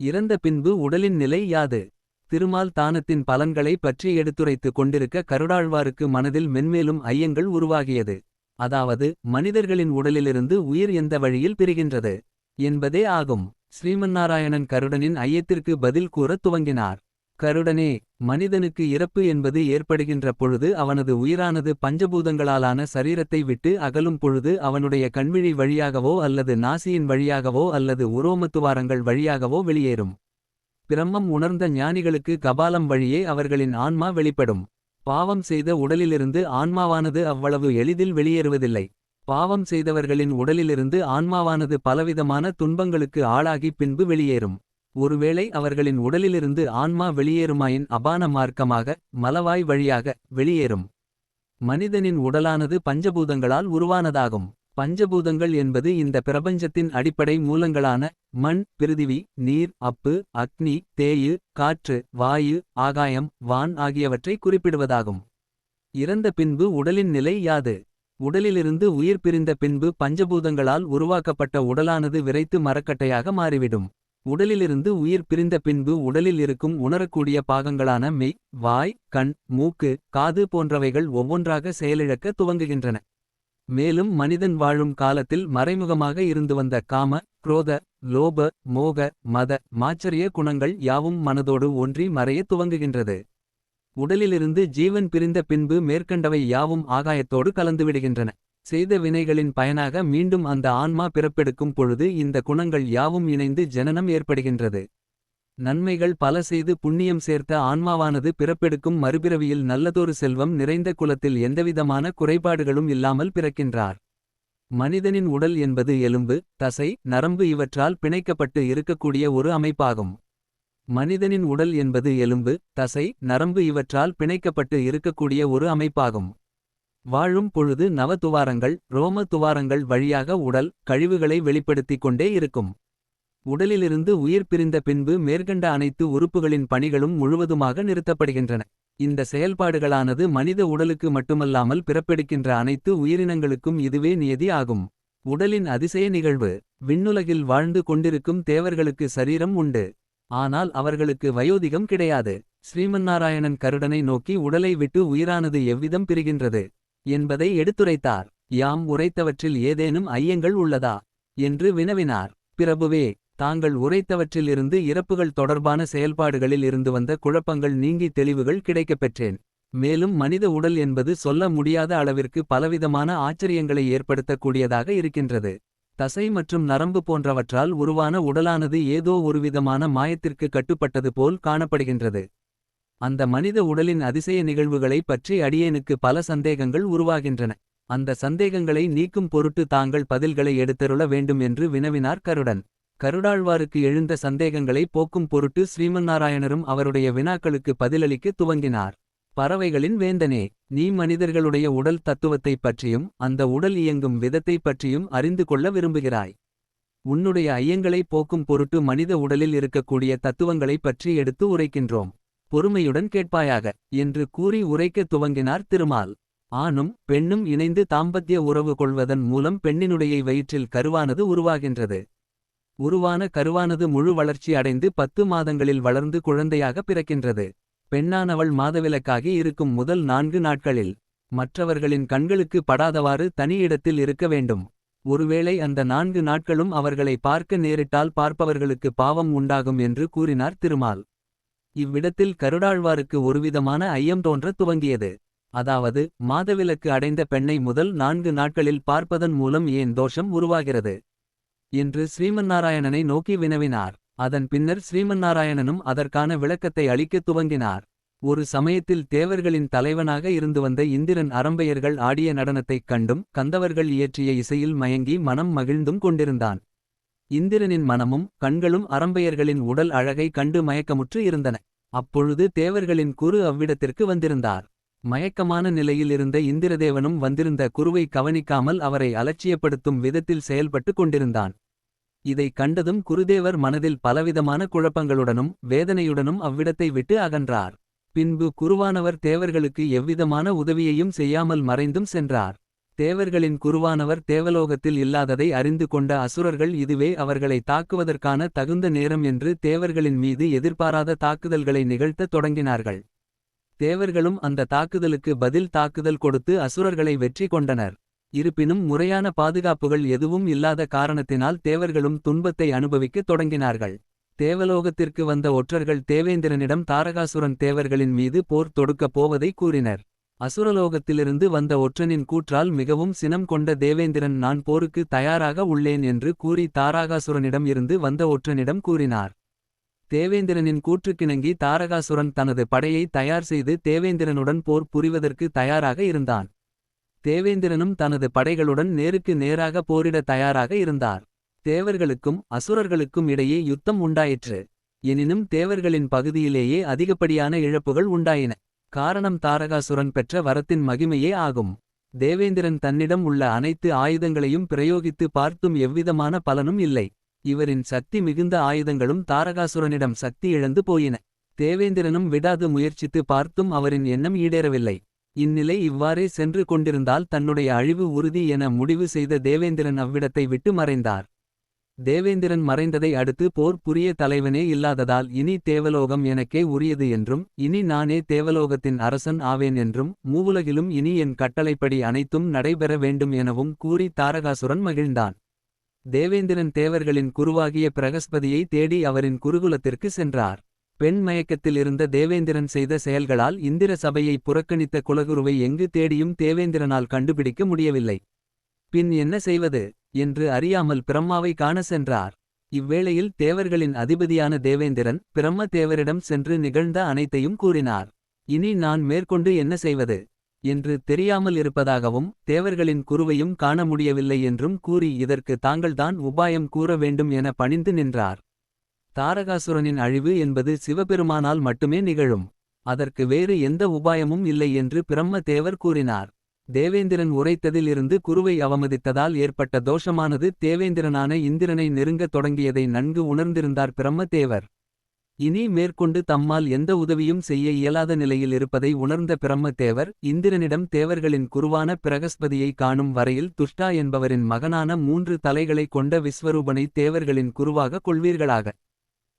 இறந்த பின்பு உடலின் நிலை யாது? திருமால் தானத்தின் பலன்களை பற்றி எடுத்துரைத்து கொண்டிருக்க கருடாழ்வாருக்கு மனதில் மென்மேலும் ஐயங்கள் உருவாகியது. அதாவது மனிதர்களின் உடலிலிருந்து உயிர் எந்த வழியில் பிரிகின்றது? என்பதே ஆகும். ஸ்ரீமன்னாராயணன் கருடனின் ஐயத்திற்கு பதில் கூறத் துவங்கினார். கருடனே மனிதனுக்கு இறப்பு என்பது ஏற்படுகின்ற பொழுது அவனது உயிரானது பஞ்சபூதங்களாலான சரீரத்தை விட்டு அகலும் பொழுது அவனுடைய கண்விழி வழியாகவோ அல்லது நாசியின் வழியாகவோ அல்லது உரோமத்துவாரங்கள் வழியாகவோ வெளியேறும். பிரம்மம் உணர்ந்த ஞானிகளுக்கு கபாலம் வழியே அவர்களின் ஆன்மா வெளிப்படும். பாவம் செய்த உடலிலிருந்து ஆன்மாவானது அவ்வளவு எளிதில் வெளியேறுவதில்லை. பாவம் செய்தவர்களின் உடலிலிருந்து ஆன்மாவானது பலவிதமான துன்பங்களுக்கு ஆளாகி பின்பு வெளியேறும். ஒருவேளை அவர்களின் உடலிலிருந்து ஆன்மா வெளியேறுமாயின் அபான மார்க்கமாக மலவாய் வழியாக வெளியேறும். மனிதனின் உடலானது பஞ்சபூதங்களால் உருவானதாகும். பஞ்சபூதங்கள் என்பது இந்த பிரபஞ்சத்தின் அடிப்படை மூலங்களான மண் பிருதிவி நீர் அப்பு அக்னி தேயு காற்று வாயு ஆகாயம் வான் ஆகியவற்றை குறிப்பிடுவதாகும். இறந்த பின்பு உடலின் நிலை யாது? உடலிலிருந்து உயிர் பிரிந்த பின்பு பஞ்சபூதங்களால் உருவாக்கப்பட்ட உடலானது விரைத்து மரக்கட்டையாக மாறிவிடும். உடலிலிருந்து உயிர் பிரிந்த பின்பு உடலில் இருக்கும் உணரக்கூடிய பாகங்களான மெய் வாய் கண் மூக்கு காது போன்றவைகள் ஒவ்வொன்றாக செயலிழக்க துவங்குகின்றன. மேலும் மனிதன் வாழும் காலத்தில் மறைமுகமாக இருந்து வந்த காம குரோத லோப மோக மத மாச்சரிய குணங்கள் யாவும் மனதோடு ஒன்றி மறையத் துவங்குகின்றது. உடலிலிருந்து ஜீவன் பிரிந்த பின்பு மேற்கண்டவை யாவும் ஆகாயத்தோடு கலந்துவிடுகின்றன. செய்த வினைகளின் பயனாக மீண்டும் அந்த ஆன்மா பிறப்பெடுக்கும் பொழுது இந்த குணங்கள் யாவும் இணைந்து ஜனனம் ஏற்படுகின்றது. நன்மைகள் பல செய்து புண்ணியம் சேர்த்த ஆன்மாவானது பிறப்பெடுக்கும் மறுபிறவியில் நல்லதொரு செல்வம் நிறைந்த குலத்தில் எந்தவிதமான குறைபாடுகளும் இல்லாமல் பிறக்கின்றார். மனிதனின் உடல் என்பது எலும்பு தசை நரம்பு இவற்றால் பிணைக்கப்பட்டு இருக்கக்கூடிய ஒரு அமைப்பாகும். மனிதனின் உடல் என்பது எலும்பு தசை நரம்பு இவற்றால் பிணைக்கப்பட்டு இருக்கக்கூடிய ஒரு அமைப்பாகும். வாழும் பொழுது நவ துவாரங்கள் ரோம துவாரங்கள் வழியாக உடல் கழிவுகளை வெளிப்படுத்திக் கொண்டே இருக்கும். உடலிலிருந்து உயிர் பிரிந்த பின்பு மேற்கண்ட அனைத்து உறுப்புகளின் பணிகளும் முழுவதுமாக நிறுத்தப்படுகின்றன. இந்த செயல்பாடுகளானது மனித உடலுக்கு மட்டுமல்லாமல் பிறப்பெடுக்கின்ற அனைத்து உயிரினங்களுக்கும் இதுவே நியதி ஆகும். உடலின் அதிசய நிகழ்வு விண்ணுலகில் வாழ்ந்து கொண்டிருக்கும் தேவர்களுக்கு சரீரம் உண்டு. ஆனால் அவர்களுக்கு வயோதிகம் கிடையாது. ஸ்ரீமன்னாராயணன் கருடனை நோக்கி உடலை விட்டு உயிரானது எவ்விதம் பிரிகின்றது? என்பதை எடுத்துரைத்தார். யாம் உரைத்தவற்றில் ஏதேனும் ஐயங்கள் உள்ளதா? என்று வினவினார். பிரபுவே தாங்கள் உரைத்தவற்றிலிருந்து இறப்புகள் தொடர்பான செயல்பாடுகளில் இருந்து வந்த குழப்பங்கள் நீங்கி தெளிவுகள் கிடைக்கப் பெற்றேன். மேலும் மனித உடல் என்பது சொல்ல முடியாத அளவிற்கு பலவிதமான ஆச்சரியங்களை ஏற்படுத்தக்கூடியதாக இருக்கின்றது. தசை மற்றும் நரம்பு போன்றவற்றால் உருவான உடலானது ஏதோ ஒருவிதமான மாயத்திற்கு கட்டுப்பட்டது போல் காணப்படுகின்றது. அந்த மனித உடலின் அதிசய நிகழ்வுகளை பற்றி அடியேனுக்கு பல சந்தேகங்கள் உருவாகின்றன. அந்த சந்தேகங்களை நீக்கும் பொருட்டு தாங்கள் பதில்களை எடுத்தருள வேண்டும் என்று வினவினார் கருடன். கருடாழ்வாருக்கு எழுந்த சந்தேகங்களை போக்கும் பொருட்டு ஸ்ரீமன்னாராயணரும் அவருடைய வினாக்களுக்கு பதிலளிக்க துவங்கினார். பறவைகளின் வேந்தனே நீ மனிதர்களுடைய உடல் தத்துவத்தைப் பற்றியும் அந்த உடல் இயங்கும் விதத்தைப் பற்றியும் அறிந்து கொள்ள விரும்புகிறாய். உன்னுடைய ஐயங்களை போக்கும் பொருட்டு மனித உடலில் இருக்கக்கூடிய தத்துவங்களைப் பற்றி எடுத்து உரைக்கின்றோம். பொறுமையுடன் கேட்பாயாக என்று கூறி உரைக்கத் துவங்கினார் திருமால். ஆணும் பெண்ணும் இணைந்து தாம்பத்திய உறவு கொள்வதன் மூலம் பெண்ணினுடைய வயிற்றில் கருவானது உருவாகின்றது. உருவான கருவானது முழு வளர்ச்சி அடைந்து பத்து மாதங்களில் வளர்ந்து குழந்தையாக பிறக்கின்றது. பெண்ணானவள் மாதவிலக்காகி இருக்கும் முதல் நான்கு நாட்களில் மற்றவர்களின் கண்களுக்கு படாதவாறு தனி இடத்தில் இருக்க வேண்டும். ஒருவேளை அந்த நான்கு நாட்களும் அவர்களை பார்க்க நேரிட்டால் பார்ப்பவர்களுக்கு பாவம் உண்டாகும் என்று கூறினார் திருமால். இவ்விடத்தில் கருடாழ்வாருக்கு ஒருவிதமான ஐயம் தோன்றத் துவங்கியது. அதாவது மாதவிலக்கு அடைந்த பெண்ணை முதல் நான்கு நாட்களில் பார்ப்பதன் மூலம் ஏன் தோஷம் உருவாகிறது? என்று ஸ்ரீமன்னாராயணனை நோக்கி வினவினார். அதன் பின்னர் ஸ்ரீமன்னாராயணனும் அதற்கான விளக்கத்தை அளிக்கத் துவங்கினார். ஒரு சமயத்தில் தேவர்களின் தலைவனாக இருந்து வந்த இந்திரன் அரம்பையர்கள் ஆடிய நடனத்தைக் கண்டும் கந்தவர்கள் இயற்றிய இசையில் மயங்கி மனம் மகிழ்ந்தும் கொண்டிருந்தான். இந்திரனின் மனமும் கண்களும் அரம்பையர்களின் உடல் அழகை கண்டு மயக்கமுற்று இருந்தன. அப்பொழுது தேவர்களின் குரு அவ்விடத்திற்கு வந்திருந்தார். மயக்கமான நிலையில் இருந்த இந்திரதேவனும் வந்திருந்த குருவை கவனிக்காமல் அவரை அலட்சியப்படுத்தும் விதத்தில் செயல்பட்டு கொண்டிருந்தான். இதை கண்டதும் குருதேவர் மனதில் பலவிதமான குழப்பங்களுடனும் வேதனையுடனும் அவ்விடத்தை விட்டு அகன்றார். பின்பு குருவானவர் தேவர்களுக்கு எவ்விதமான உதவியையும் செய்யாமல் மறைந்தும் சென்றார். தேவர்களின் குருவானவர் தேவலோகத்தில் இல்லாததை அறிந்து கொண்ட அசுரர்கள் இதுவே அவர்களை தாக்குவதற்கான தகுந்த நேரம் என்று தேவர்களின் மீது எதிர்பாராத தாக்குதல்களை நிகழ்த்தத் தொடங்கினார்கள். தேவர்களும் அந்த தாக்குதலுக்கு பதில் தாக்குதல் கொடுத்து அசுரர்களை வெற்றி கொண்டனர். இருப்பினும் முறையான பாதுகாப்புகள் எதுவும் இல்லாத காரணத்தினால் தேவர்களும் துன்பத்தை அனுபவிக்கத் தொடங்கினார்கள். தேவலோகத்திற்கு வந்த ஒற்றர்கள் தேவேந்திரனிடம் தாரகாசுரன் தேவர்களின் மீது போர் தொடுக்கப் போவதை கூறினர். அசுரலோகத்திலிருந்து வந்த ஒற்றனின் கூற்றால் மிகவும் சினம் கொண்ட தேவேந்திரன் நான் போருக்கு தயாராக உள்ளேன் என்று கூறி தாராகாசுரனிடம் இருந்து வந்த ஒற்றனிடம் கூறினார். தேவேந்திரனின் கூற்றுக்கிணங்கி தாரகாசுரன் தனது படையை தயார் செய்து தேவேந்திரனுடன் போர் புரிவதற்கு தயாராக இருந்தான். தேவேந்திரனும் தனது படைகளுடன் நேருக்கு நேராக போரிட தயாராக இருந்தார். தேவர்களுக்கும் அசுரர்களுக்கும் இடையே யுத்தம் உண்டாயிற்று. எனினும் தேவர்களின் பகுதியிலேயே அதிகப்படியான இழப்புகள் உண்டாயின. காரணம் தாரகாசுரன் பெற்ற வரத்தின் மகிமையே ஆகும். தேவேந்திரன் தன்னிடம் உள்ள அனைத்து ஆயுதங்களையும் பிரயோகித்து பார்த்தும் எவ்விதமான பலனும் இல்லை. இவரின் சக்தி மிகுந்த ஆயுதங்களும் தாரகாசுரனிடம் சக்தி இழந்து போயின. தேவேந்திரனும் விடாது முயற்சித்து பார்த்தும் அவரின் எண்ணம் ஈடேறவில்லை. இந்நிலை இவ்வாறே சென்று கொண்டிருந்தால் தன்னுடைய அழிவு உறுதி என முடிவு செய்த தேவேந்திரன் அவ்விடத்தை விட்டு மறைந்தார். தேவேந்திரன் மறைந்ததை அடுத்து போர் புரிய தலைவனே இல்லாததால் இனி தேவலோகம் எனக்கே உரியது என்றும் இனி நானே தேவலோகத்தின் அரசன் ஆவேன் என்றும் மூவுலகிலும் இனி என் கட்டளைப்படி அனைத்தும் நடைபெற வேண்டும் எனவும் கூறி தாரகாசுரன் மகிழ்ந்தான். தேவேந்திரன் தேவர்களின் குருவாகிய பிரகஸ்பதியை தேடி அவரின் குருகுலத்திற்கு சென்றார். பெண் மயக்கத்தில் இருந்த தேவேந்திரன் செய்த செயல்களால் இந்திர சபையை புறக்கணித்த குலகுருவை எங்கு தேடியும் தேவேந்திரனால் கண்டுபிடிக்க முடியவில்லை. பின் என்ன செய்வது? என்று அறியாமல் பிரம்மாவை காண சென்றார். இவ்வேளையில் தேவர்களின் அதிபதியான தேவேந்திரன் பிரம்ம தேவரிடம் சென்று நிகழ்ந்த அனைத்தையும் கூறினார். இனி நான் மேற்கொண்டு என்ன செய்வது? என்று தெரியாமல் இருப்பதாகவும் தேவர்களின் குருவையும் காண முடியவில்லை என்றும் கூறி இதற்கு தாங்கள்தான் உபாயம் கூற வேண்டும் என பணிந்து நின்றார். தாரகாசுரனின் அழிவு என்பது சிவபெருமானால் மட்டுமே நிகழும். அதற்கு வேறு எந்த உபாயமும் இல்லை என்று பிரம்ம தேவர் கூறினார். தேவேந்திரன் உரைத்ததில் இருந்து குருவை அவமதித்ததால் ஏற்பட்ட தோஷமானது தேவேந்திரனான இந்திரனை நெருங்கத் தொடங்கியதை நன்கு உணர்ந்திருந்தார் பிரம்ம தேவர் இனி மேற்கொண்டு தம்மால் எந்த உதவியும் செய்ய இயலாத நிலையில் இருப்பதை உணர்ந்த பிரம்ம தேவர் இந்திரனிடம் தேவர்களின் குருவான பிரகஸ்பதியை காணும் வரையில் துஷ்டா என்பவரின் மகனான மூன்று தலைகளை கொண்ட விஸ்வரூபனை தேவர்களின் குருவாக கொள்வீர்களாக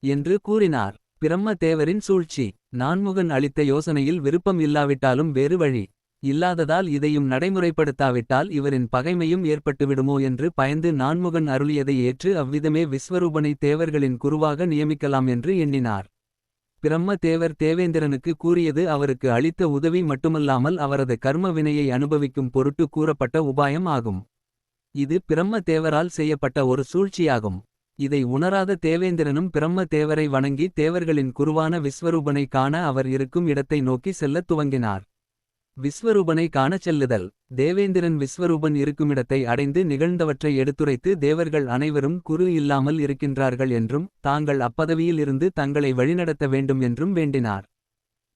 என்று கூறினார். பிரம்ம தேவரின் சூழ்ச்சி நான்முகன் அளித்த யோசனையில் விருப்பம் இல்லாவிட்டாலும் வேறு வழி இல்லாததால் இதையும் நடைமுறைப்படுத்தாவிட்டால் இவரின் பகைமையும் ஏற்பட்டுவிடுமோ என்று பயந்து நான்முகன் அருளியதை ஏற்று அவ்விதமே விஸ்வரூபனை தேவர்களின் குருவாக நியமிக்கலாம் என்று எண்ணினார். பிரம்ம தேவர் தேவேந்திரனுக்கு கூறியது அவருக்கு அளித்த உதவி மட்டுமல்லாமல் அவரது கர்ம வினையை அனுபவிக்கும் பொருட்டு கூறப்பட்ட உபாயம் ஆகும். இது பிரம்ம தேவரால் செய்யப்பட்ட ஒரு சூழ்ச்சியாகும். இதை உணராத தேவேந்திரனும் பிரம்ம தேவரை வணங்கி தேவர்களின் குருவான விஸ்வரூபனை காண அவர் இருக்கும் இடத்தை நோக்கி செல்லத் துவங்கினார். விஸ்வரூபனை காணச் செல்லுதல். தேவேந்திரன் விஸ்வரூபன் இருக்குமிடத்தை அடைந்து நிகழ்ந்தவற்றை எடுத்துரைத்து தேவர்கள் அனைவரும் குரு இல்லாமல் இருக்கின்றார்கள் என்றும் தாங்கள் அப்பதவியில் இருந்து தங்களை வழிநடத்த வேண்டும் என்றும் வேண்டினார்.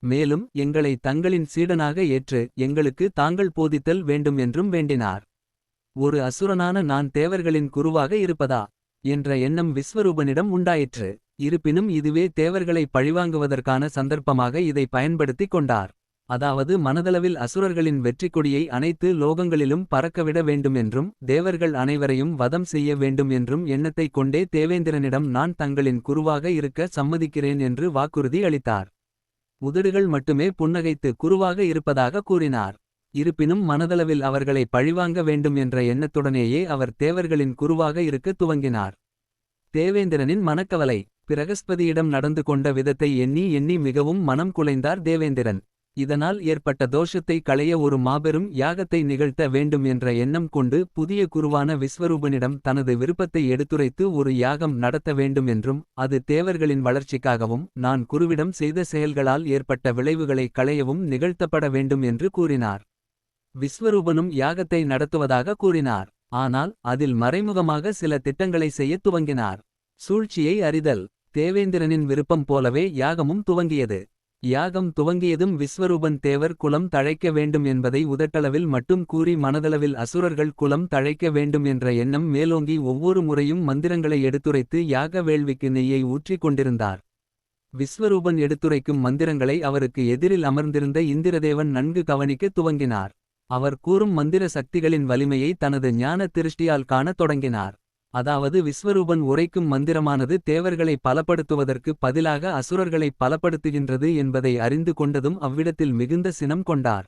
மேலும் எங்களை தங்களின் சீடனாக ஏற்று எங்களுக்கு தாங்கள் போதித்தல் வேண்டும் என்றும் வேண்டினார். ஒரு அசுரனான நான் தேவர்களின் குருவாக இருப்பதா? என்ற எண்ணம் விஸ்வரூபனிடம் உண்டாயிற்று. இருப்பினும் இதுவே தேவர்களை பழிவாங்குவதற்கான சந்தர்ப்பமாக இதை பயன்படுத்திக் கொண்டார். அதாவது மனதளவில் அசுரர்களின் வெற்றி கொடியை அனைத்து லோகங்களிலும் பறக்கவிட வேண்டும் என்றும் தேவர்கள் அனைவரையும் வதம் செய்ய வேண்டும் என்றும் எண்ணத்தைக் கொண்டே தேவேந்திரனிடம் நான் தங்களின் குருவாக இருக்க சம்மதிக்கிறேன் என்று வாக்குறுதி அளித்தார். உதடுகள் மட்டுமே புன்னகைத்து குருவாக இருப்பதாக கூறினார். இருப்பினும் மனதளவில் அவர்களை பழிவாங்க வேண்டும் என்ற எண்ணத்துடனேயே அவர் தேவர்களின் குருவாக இருக்க துவங்கினார். தேவேந்திரனின் மனக்கவலை பிரகஸ்பதியிடம் நடந்து கொண்ட விதத்தை எண்ணி எண்ணி மிகவும் மனம் குலைந்தார் தேவேந்திரன். இதனால் ஏற்பட்ட தோஷத்தை களைய ஒரு மாபெரும் யாகத்தை நிகழ்த்த வேண்டும் என்ற எண்ணம் கொண்டு புதிய குருவான விஸ்வரூபனிடம் தனது விருப்பத்தை எடுத்துரைத்து ஒரு யாகம் நடத்த வேண்டும் என்றும் அது தேவர்களின் வளர்ச்சிக்காகவும் நான் குருவிடம் செய்த செயல்களால் ஏற்பட்ட விளைவுகளை களையவும் நிகழ்த்தப்பட வேண்டும் என்று கூறினார். விஸ்வரூபனும் யாகத்தை நடத்துவதாக கூறினார். ஆனால் அதில் மறைமுகமாக சில திட்டங்களை செய்யத் துவங்கினார். சூழ்ச்சியை அறிதல் தேவேந்திரனின் விருப்பம் போலவே யாகமும் துவங்கியது. யாகம் துவங்கியதும் விஸ்வரூபன் தேவர் குலம் தழைக்க வேண்டும் என்பதை உதட்டளவில் மட்டும் கூறி மனதளவில் அசுரர்கள் குலம் தழைக்க வேண்டும் என்ற எண்ணம் மேலோங்கி ஒவ்வொரு முறையும் மந்திரங்களை எடுத்துரைத்து யாக வேள்விக்கு நெய்யை ஊற்றிக் கொண்டிருந்தார் விஸ்வரூபன் எடுத்துரைக்கும் மந்திரங்களை அவருக்கு எதிரில் அமர்ந்திருந்த இந்திரதேவன் நன்கு கவனிக்க துவங்கினார் அவர் கூறும் மந்திர சக்திகளின் வலிமையை தனது ஞான திருஷ்டியால் காணத் தொடங்கினார். அதாவது விஸ்வரூபன் உரைக்கும் மந்திரமானது தேவர்களை பலப்படுத்துவதற்கு பதிலாக அசுரர்களைப் பலப்படுத்துகின்றது என்பதை அறிந்து கொண்டதும் அவ்விடத்தில் மிகுந்த சினம் கொண்டார்.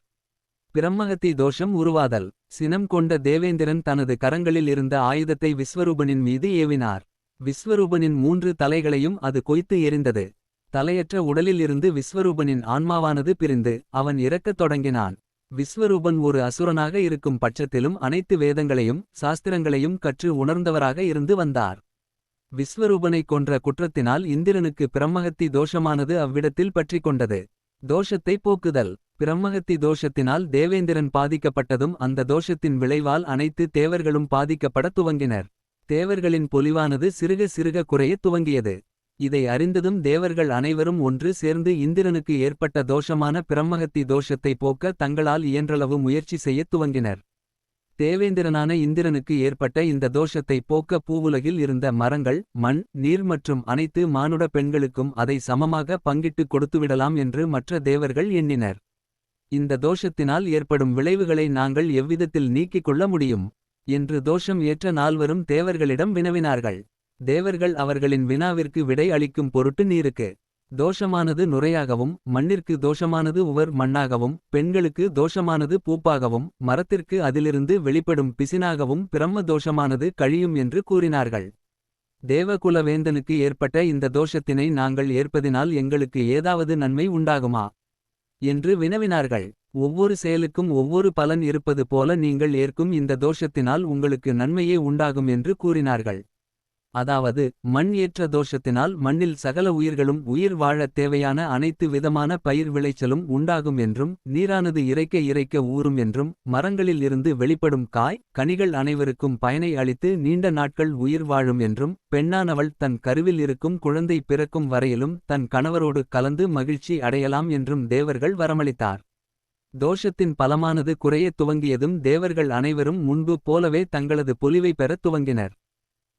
பிரம்மகத்தி தோஷம் உருவாதல் சினம் கொண்ட தேவேந்திரன் தனது கரங்களில் இருந்த ஆயுதத்தை விஸ்வரூபனின் மீது ஏவினார். விஸ்வரூபனின் மூன்று தலைகளையும் அது கொய்த்து எறிந்தது. தலையற்ற உடலில் இருந்து விஸ்வரூபனின் ஆன்மாவானது பிரிந்து அவன் இறக்கத் தொடங்கினான். விஸ்வரூபன் ஒரு அசுரனாக இருக்கும் பட்சத்திலும் அனைத்து வேதங்களையும் சாஸ்திரங்களையும் கற்று உணர்ந்தவராக இருந்து வந்தார். விஸ்வரூபனைக் கொன்ற குற்றத்தினால் இந்திரனுக்கு பிரம்மஹத்தி தோஷமானது அவ்விடத்தில் பற்றிக் கொண்டது. தோஷத்தை போக்குதல் பிரம்மஹத்தி தோஷத்தினால் தேவேந்திரன் பாதிக்கப்பட்டதும் அந்த தோஷத்தின் விளைவால் அனைத்து தேவர்களும் பாதிக்கப்படத் துவங்கினர். தேவர்களின் பொலிவானது சிறுக சிறுக குறையத் துவங்கியது. இதை அறிந்ததும் தேவர்கள் அனைவரும் ஒன்று சேர்ந்து இந்திரனுக்கு ஏற்பட்ட தோஷமான பிரம்மஹத்தி தோஷத்தை போக்க தங்களால் இயன்றளவு முயற்சி செய்யத் துவங்கினர். தேவேந்திரனான இந்திரனுக்கு ஏற்பட்ட இந்த தோஷத்தை போக்க பூவுலகில் இருந்த மரங்கள் மண் நீர் மற்றும் அனைத்து மானுட பெண்களுக்கும் அதை சமமாக பங்கிட்டுக் கொடுத்துவிடலாம் என்று மற்ற தேவர்கள் எண்ணினர். இந்த தோஷத்தினால் ஏற்படும் விளைவுகளை நாங்கள் எவ்விதத்தில் நீக்கிக் கொள்ள முடியும். என்று தோஷம் ஏற்ற நால்வரும் தேவர்களிடம் வினவினார்கள். தேவர்கள் அவர்களின் வினாவிற்கு விடை அளிக்கும் பொருட்டு நீருக்கு. தோஷமானது நுரையாகவும் மண்ணிற்கு தோஷமானது உவர் மண்ணாகவும் பெண்களுக்கு தோஷமானது பூப்பாகவும் மரத்திற்கு அதிலிருந்து வெளிப்படும் பிசினாகவும் பிரம்ம தோஷமானது கழியும் என்று கூறினார்கள். தேவகுலவேந்தனுக்கு ஏற்பட்ட இந்த தோஷத்தினை நாங்கள் ஏற்பதினால் எங்களுக்கு ஏதாவது நன்மை உண்டாகுமா. என்று வினவினார்கள். ஒவ்வொரு செயலுக்கும் ஒவ்வொரு பலன் இருப்பது போல நீங்கள் ஏற்கும் இந்த தோஷத்தினால் உங்களுக்கு நன்மையே உண்டாகும் என்று கூறினார்கள். அதாவது மண் ஏற்ற தோஷத்தினால் மண்ணில் சகல உயிர்களும் உயிர் வாழத் தேவையான அனைத்து விதமான பயிர் விளைச்சலும் உண்டாகும் என்றும் நீரானது இறைக்க இறைக்க ஊறும் என்றும் மரங்களில் இருந்து வெளிப்படும் காய் கனிகள் அனைவருக்கும் பயனை அளித்து நீண்ட நாட்கள் உயிர் வாழும் என்றும் பெண்ணானவள் தன் கருவில் இருக்கும் குழந்தை பிறக்கும் வரையிலும் தன் கணவரோடு கலந்து மகிழ்ச்சி அடையலாம் என்றும் தேவர்கள் வரமளித்தார். தோஷத்தின் பலமானது குறையத் துவங்கியதும் தேவர்கள் அனைவரும் முன்பு போலவே தங்களது பொலிவை பெறத் துவங்கினர்.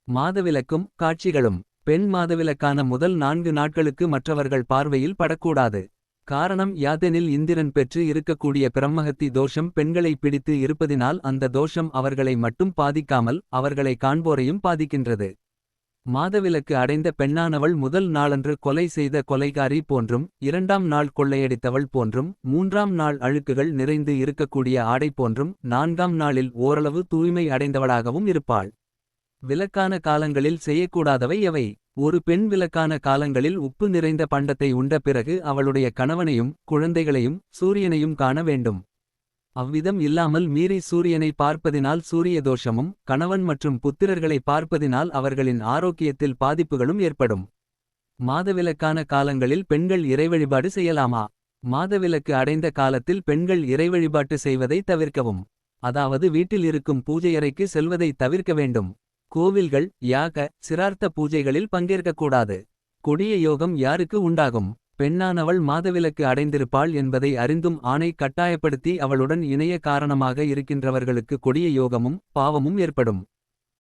மாதவிலக்கும் காட்சிகளும் பெண் மாதவிலக்கான முதல் நான்கு நாட்களுக்கு மற்றவர்கள் பார்வையில் படக்கூடாது. காரணம் யாதெனில் இந்திரன் பெற்று இருக்கக்கூடிய பிரம்மஹத்தி தோஷம் பெண்களை பிடித்து இருப்பதினால் அந்த தோஷம் அவர்களை மட்டும் பாதிக்காமல் அவர்களை காண்போரையும் பாதிக்கின்றது. மாதவிலக்கு அடைந்த பெண்ணானவள் முதல் நாளன்று கொலை செய்த கொலைகாரி போன்றும் இரண்டாம் நாள் கொள்ளையடித்தவள் போன்றும் மூன்றாம் நாள் அழுக்குகள் நிறைந்து இருக்கக்கூடிய ஆடை போன்றும் நான்காம் நாளில் ஓரளவு தூய்மை அடைந்தவளாகவும் இருப்பாள். விலக்கான காலங்களில் செய்யக்கூடாதவை எவை ஒரு பெண் விலக்கான காலங்களில் உப்பு நிறைந்த பண்டத்தை உண்ட பிறகு அவளுடைய கணவனையும் குழந்தைகளையும் சூரியனையும் காண வேண்டும். அவ்விதம் இல்லாமல் மீறி சூரியனை பார்ப்பதினால் சூரிய தோஷமும் கணவன் மற்றும் புத்திரர்களை பார்ப்பதினால் அவர்களின் ஆரோக்கியத்தில் பாதிப்புகளும் ஏற்படும். மாதவிலக்கான காலங்களில் பெண்கள் இறைவழிபாடு செய்யலாமா. மாதவிலக்கு அடைந்த காலத்தில் பெண்கள் இறைவழிபாட்டு செய்வதை தவிர்க்கவும். அதாவது வீட்டில் இருக்கும் பூஜையறைக்கு செல்வதை தவிர்க்க வேண்டும். கோவில்கள் யாக சிரார்த்த பூஜைகளில் பங்கேற்கக்கூடாது. கொடிய யோகம் யாருக்கு உண்டாகும். பெண்ணானவள் மாதவிலக்கு அடைந்திருப்பாள் என்பதை அறிந்தும் ஆணை கட்டாயப்படுத்தி அவளுடன் இணைய காரணமாக இருக்கின்றவர்களுக்கு கொடிய யோகமும் பாவமும் ஏற்படும்.